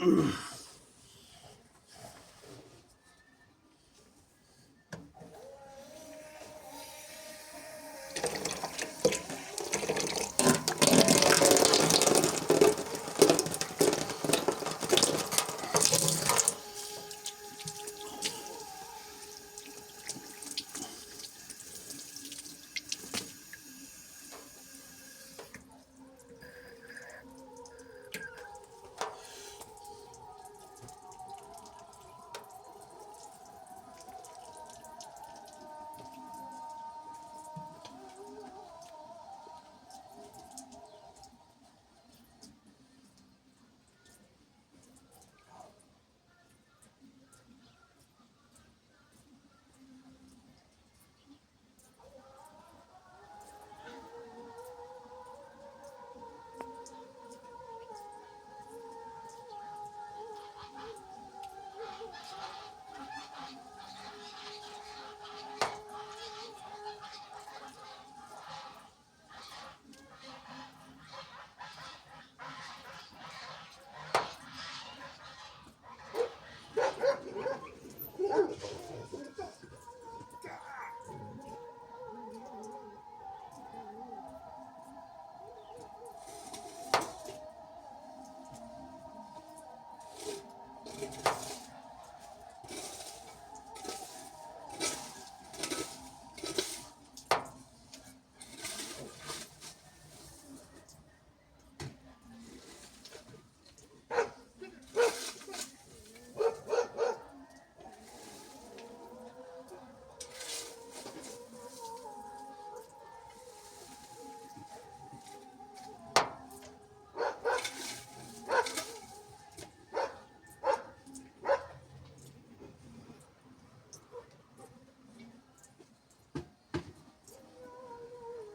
Ugh.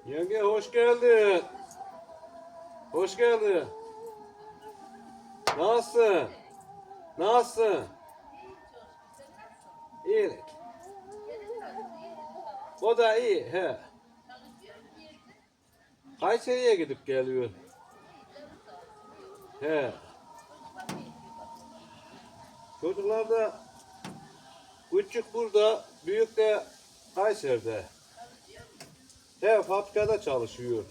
Yenge hoş geldin. Hoş geldin. Nasılsın? Nasılsın? İyi. O da iyi. He. Kayseri'ye gidip geliyor. He. Çocuklar da küçük burada, büyük de Kayseri'de. He, fabrikada çalışıyor.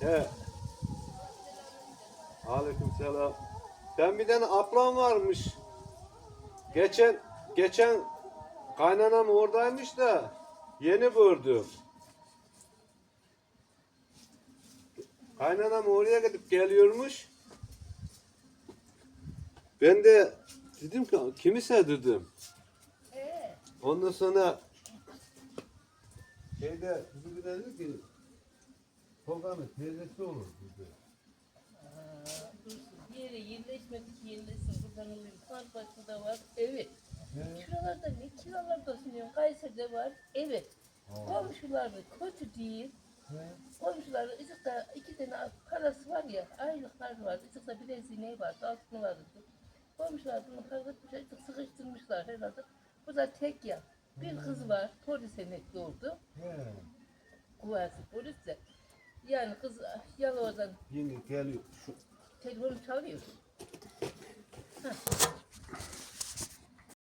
He. Aleyküm selam. Ben bir tane ablam varmış. Geçen geçen kaynanam oradaymış da yeni gördüm. Kaynanam oraya gidip geliyormuş. Ben de dedim ki kimise dedim. Ondan sonra şeyde bizim bir dedi ki Tolga'nın teyzesi olur dedi. Bir yere yerleşmedik yerleşsin buradan alayım. Karpaşı'da var evet. Kiralarda ne kiralarda sunuyorum. Kayseri'de var evet. Komşular da kötü değil. Komşular ıcıkta iki tane parası var ya aylıklar var. Icıkta bir ezine var altını vardı. Komşular bunu kaldırmışlar ıcık sıkıştırmışlar herhalde. Bu da tek ya. Bir kız var polis emekli oldu. Kuvvetli polis de. Yani kız Yalova'dan Yenge geliyor. Şu telefonu çalıyor. Heh.